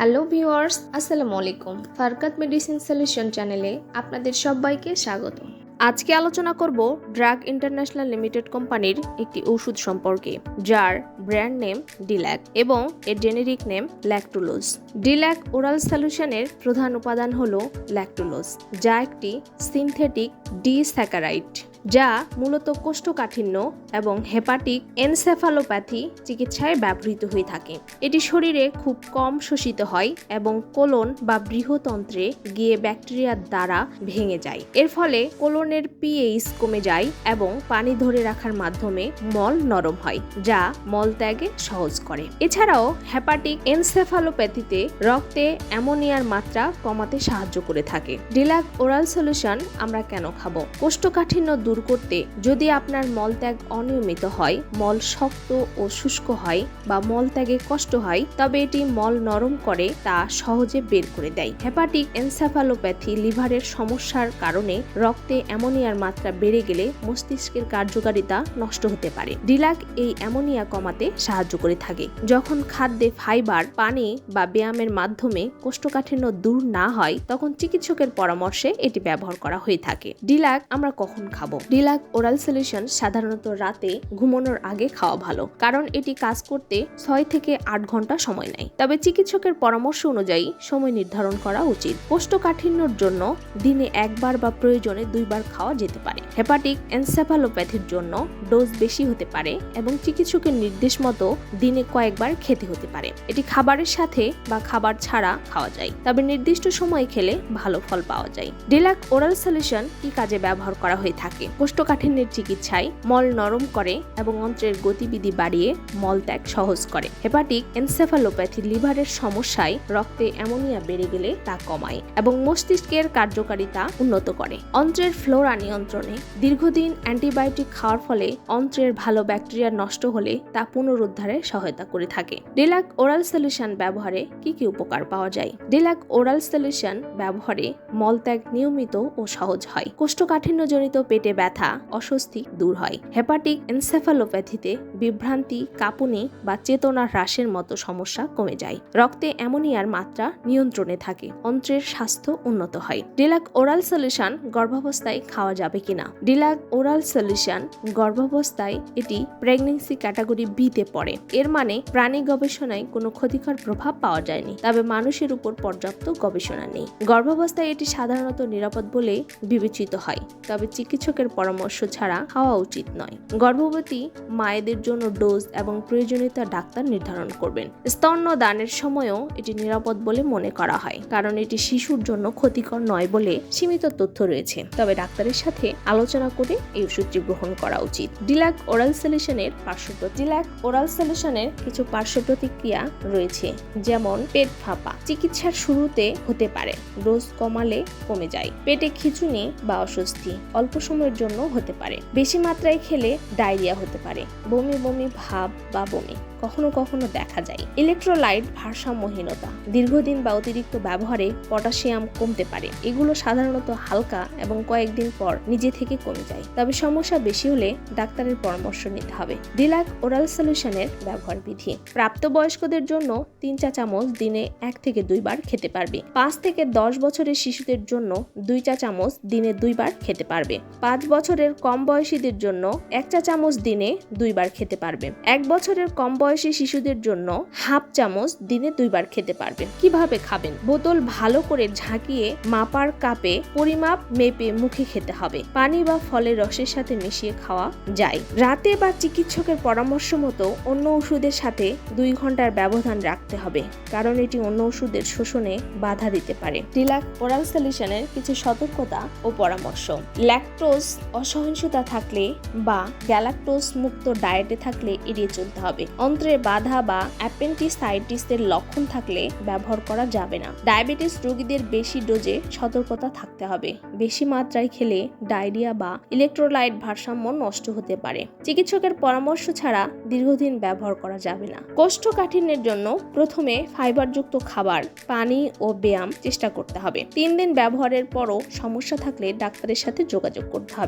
Hello viewers, আসসালামু আলাইকুম। ফারকাত medicine solution চ্যানেলে আপনাদের সবাইকে স্বাগত। আজকে আলোচনা করব ড্রাগ ইন্টারন্যাশনাল লিমিটেড কোম্পানির একটি ওষুধ সম্পর্কে, যার ব্র্যান্ড নেম ডিল্যাক এবং এর generic name lactulose. Dilac oral সলিউশনের প্রধান উপাদান হল ল্যাকটুলোজ, যা একটি সিনথেটিক ডিস্যাকারাইট যা মূলত কোষ্ঠকাঠিন্য এবং হেপাটিক এনসেফালোপ্যাথি চিকিৎসায় ব্যবহৃত হয়ে থাকে। এটি শরীরে খুব কম শোষিত হয় এবং কোলন বা বৃহতন্ত্রে গিয়ে ব্যাকটেরিয়ার দ্বারা ভেঙে যায়। এর ফলে কোলনের পিএইচ কমে যায় এবং পানি ধরে রাখার মাধ্যমে মল নরম হয়, যা মল ত্যাগে সহজ করে। এছাড়াও হেপাটিক এনসেফালোপ্যাথিতে রক্তে অ্যামোনিয়ার মাত্রা কমাতে সাহায্য করে থাকে। ডিলাক ওরাল সলিউশন আমরা কেন খাব? কোষ্ঠকাঠিন্য দূর করতে যদি আপনার মলত্যাগ অনিয়মিত হয়, মল শক্ত ও শুষ্ক হয় বা মলত্যাগে কষ্ট হয়, তবে এটি মল নরম করে তা সহজে বের করে দেয়। হেপাটিক এনসেফালোপ্যাথি লিভারের সমস্যার কারণে রক্তে অ্যামোনিয়ার মাত্রা বেড়ে গেলে মস্তিষ্কের কার্যকারিতা নষ্ট হতে পারে। ডিলাক এই অ্যামোনিয়া কমাতে সাহায্য করে থাকে। যখন খাদ্যে ফাইবার, পানি বা ব্যায়ামের মাধ্যমে কোষ্ঠকাঠিন্য দূর না হয়, তখন চিকিৎসকের পরামর্শে এটি ব্যবহার করা হয়ে থাকে। ডিলাক আমরা কখন খাব? ডিলাক ওরাল সলিউশন সাধারণত রাতে ঘুমানোর আগে খাওয়া ভালো, কারণ এটি কাজ করতে ছয় থেকে আট ঘণ্টা সময় নেয়। তবে চিকিৎসকের পরামর্শ অনুযায়ী সময় নির্ধারণ করা উচিত। কোষ্ঠকাঠিন্যর জন্য দিনে একবার বা প্রয়োজনে দুইবার খাওয়া যেতে পারে। হেপাটিক এনসেফালোপ্যাথির জন্য ডোজ বেশি হতে পারে এবং চিকিৎসকের নির্দেশ মতো দিনে কয়েকবার খেতে হতে পারে। এটি খাবারের সাথে বা খাবার ছাড়া খাওয়া যায়, তবে নির্দিষ্ট সময়ে খেলে ভালো ফল পাওয়া যায়। ডিলাক ওরাল সলিউশন কি কাজে ব্যবহার করা হয়ে থাকে? কোষ্ঠকাঠিন্যের চিকিৎসায় মল নরম করে এবং অন্ত্রের গতিবিধি বাড়িয়ে মল ত্যাগ সহজ করে। হেপাটিক এনসেফালোপ্যাথি লিভারের সমস্যায় রক্তে অ্যামোনিয়া বেড়ে গেলে তা কমায় এবং মস্তিষ্কের কার্যকারিতা উন্নত করে। অন্ত্রের ফ্লোরা নিয়ন্ত্রণে দীর্ঘদিন অ্যান্টিবায়োটিক খাওয়ার ফলে অন্ত্রের ভালো ব্যাকটেরিয়া নষ্ট হলে তা পুনরুদ্ধারে সহায়তা করে থাকে। ডিলাক ওরাল সলিউশন ব্যবহারে কি কি উপকার পাওয়া যায়? ডিলাক ওরাল সলিউশন ব্যবহারে মলত্যাগ নিয়মিত ও সহজ হয়। কোষ্ঠকাঠিন্যজনিত পেটে ব্যথা, অস্বস্তি দূর হয়। হেপাটিক এনসেফালোপ্যাথিতে বিভ্রান্তি, কাঁপুনি বা চেতনা হ্রাসের মতো সমস্যা কমে যায়। রক্তে অ্যামোনিয়ার মাত্রা নিয়ন্ত্রণে থাকে, অন্ত্রের স্বাস্থ্য উন্নত হয়। ডিলাক ওরাল সলিউশন গর্ভাবস্থায় খাওয়া যাবে কিনা? ডিলাক ওরাল সলিউশন গর্ভাবস্থায় এটি প্রেগনেন্সি ক্যাটাগরি বিতে পড়ে। এর মানে প্রাণী গবেষণায় কোনো ক্ষতিকর প্রভাব পাওয়া যায়নি, তবে মানুষের উপর পর্যাপ্ত গবেষণা নেই। গর্ভাবস্থায় এটি সাধারণত নিরাপদ বলে বিবেচিত হয়, তবে চিকিৎসকের পরামর্শ ছাড়া খাওয়া উচিত নয়। গর্ভবতী মায়েদের জন্য ডোজ এবং প্রয়োজনীয়তা ডাক্তার নির্ধারণ করবেন। স্তন্য দানের সময়ও এটি নিরাপদ বলে মনে করা হয়, কারণ এটি শিশুর জন্য ক্ষতিকর নয় বলে সীমিত তথ্য রয়েছে। তবে ডাক্তারের সাথে আলোচনা করে এই ওষুধটি গ্রহণ করা উচিত। ডিলাক ওরাল সলিউশনের পার্শ্ব ডিলাক ওরাল সলিউশনের কিছু পার্শ্ব প্রতিক্রিয়া রয়েছে, যেমন পেট ফাঁপা। চিকিৎসার শুরুতে হতে পারে, ডোজ কমালে কমে যায়। পেটে খিচুনি বা অস্বস্তি, অল্প সময়ের জন্য হতে পারে। বেশি মাত্রায় খেলে ডায়রিয়া হতে পারে। বমি বমি, ভাব বা বমি কখনো কখনো দেখা যায়। ইলেকট্রোলাইট ভারসাম্যহীনতা, দীর্ঘদিন বা অতিরিক্ত ব্যবহারে পটাশিয়াম কমতে পারে। এগুলো সাধারণত হালকা এবং কয়েকদিন পর নিজে থেকে কমে যায়। তবে সমস্যা বেশি হলে ডাক্তারের পরামর্শ নিতে হবে। ডিলাক ওরাল সলিউশনের ব্যবহার বিধি প্রাপ্তবয়স্কদের জন্য তিন চা চামচ দিনে এক থেকে দুইবার খেতে পারবে। পাঁচ থেকে দশ বছরের শিশুদের জন্য দুই চা চামচ দিনে দুইবার খেতে পারবে। পাঁচ বছরের কম বয়সীদের জন্য এক চা চামচ দিনে দুইবার খেতে পারবে। এক বছরের কম বয়সী শিশুদের জন্য হাফ চামচ দিনে দুইবার খেতে পারবে। কীভাবে খাবেন? বোতল ভালো করে ঝাঁকিয়ে মাপার কাপে পরিমাপ মেপে মুখে খেতে হবে। পানি বা ফলের রসের সাথে মিশিয়ে খাওয়া যায়। রাতে বা চিকিৎসকের পরামর্শ মতো অন্য ওষুধের সাথে দুই ঘণ্টার ব্যবধান রাখতে হবে, কারণ এটি অন্য ওষুধের শোষণে বাধা দিতে পারে। টিলাক ওরাল সলিউশনের কিছু সতর্কতা ও পরামর্শ। ল্যাকটোজ অসহিষ্ণুতা থাকলে বা গ্যালাক্টোজ মুক্ত ডায়েটে থাকলে এড়িয়ে চলতে হবে। অন্ত্রে বাধা বা অ্যাপেন্টিসাইটিসের লক্ষণ থাকলে ব্যবহার করা যাবে না। ডায়াবেটিস রোগীদের বেশি ডোজে সতর্কতা থাকতে হবে। বেশি মাত্রায় খেলে ডায়রিয়া বা ইলেকট্রোলাইট ভারসাম্য নষ্ট হতে পারে। চিকিৎসকের পরামর্শ ছাড়া দীর্ঘদিন ব্যবহার করা যাবে না। কোষ্ঠকাঠিন্যের জন্য প্রথমে ফাইবারযুক্ত খাবার, পানি ও ব্যায়াম চেষ্টা করতে হবে। তিন দিন ব্যবহারের পরও সমস্যা থাকলে ডাক্তারের সাথে যোগাযোগ করতে হবে।